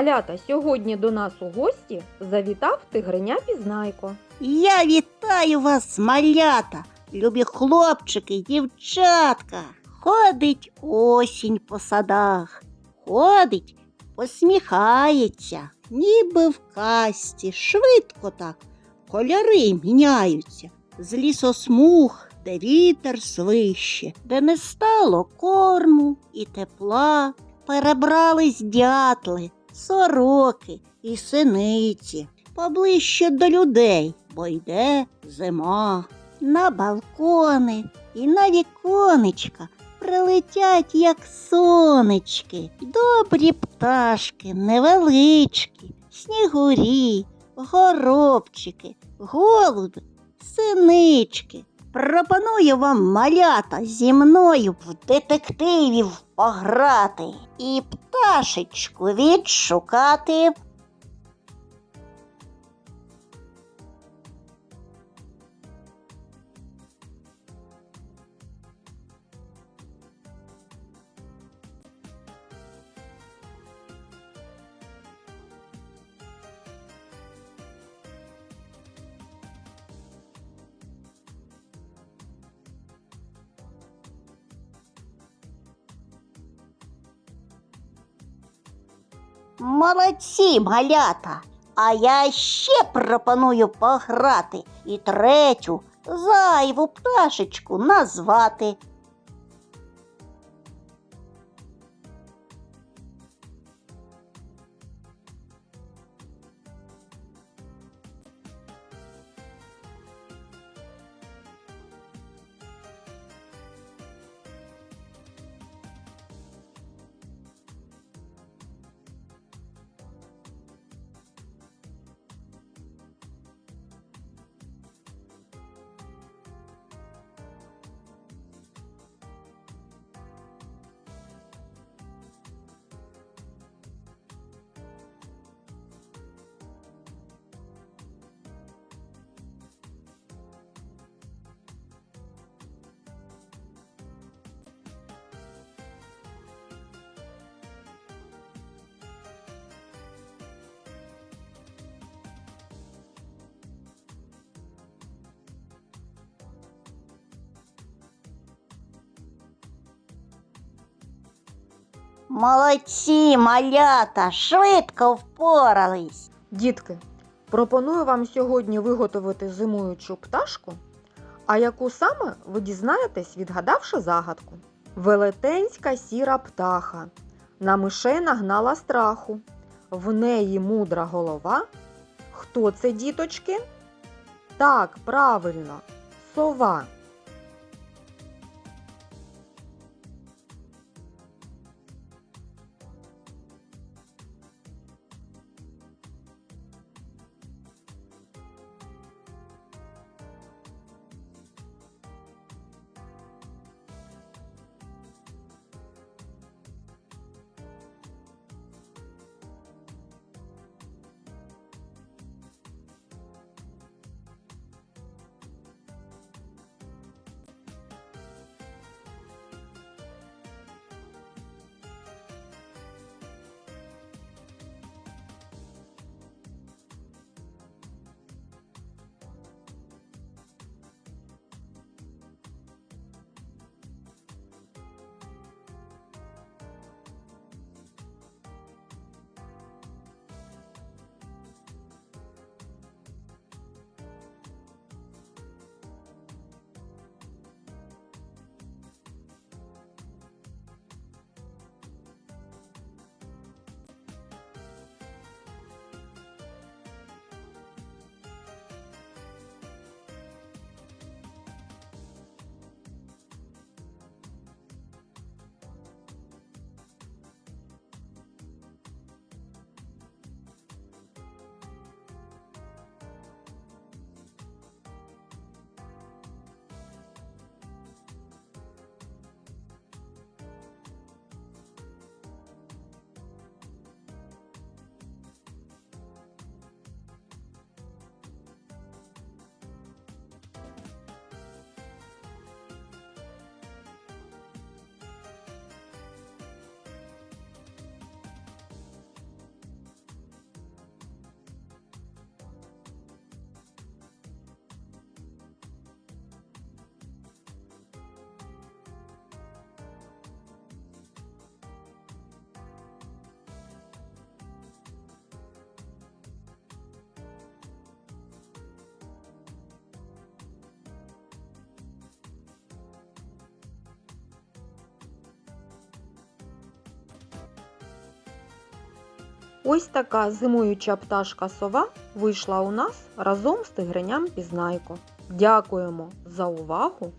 Малята, сьогодні до нас у гості завітав тигриня Пізнайко. Я вітаю вас, малята, любі хлопчики, дівчатка. Ходить осінь по садах, ходить, посміхається, ніби в касті, швидко так. Кольори міняються з лісосмуг, де вітер свище, де не стало корму і тепла, перебрались дятли, сороки і синиці поближче до людей, бо йде зима. На балкони і на віконечка прилетять, як сонечки, добрі пташки, невеличкі, снігурі, горобчики, голуби, синички. Пропоную вам малята зі мною в детективів пограти і пташечку відшукати. Молодці, малята. А я ще пропоную пограти і третю зайву пташечку назвати. Молодці, малята, швидко впорались. Дітки, пропоную вам сьогодні виготовити зимуючу пташку, а яку саме ви дізнаєтесь, відгадавши загадку. Велетенська сіра птаха на мишей нагнала страху. В неї мудра голова. Хто це, діточки? Так, правильно, сова. Ось така зимуюча пташка сова вийшла у нас разом з тигреням Пізнайко. Дякуємо за увагу.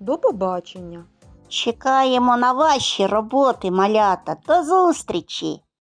До побачення! Чекаємо на ваші роботи, малята. До зустрічі!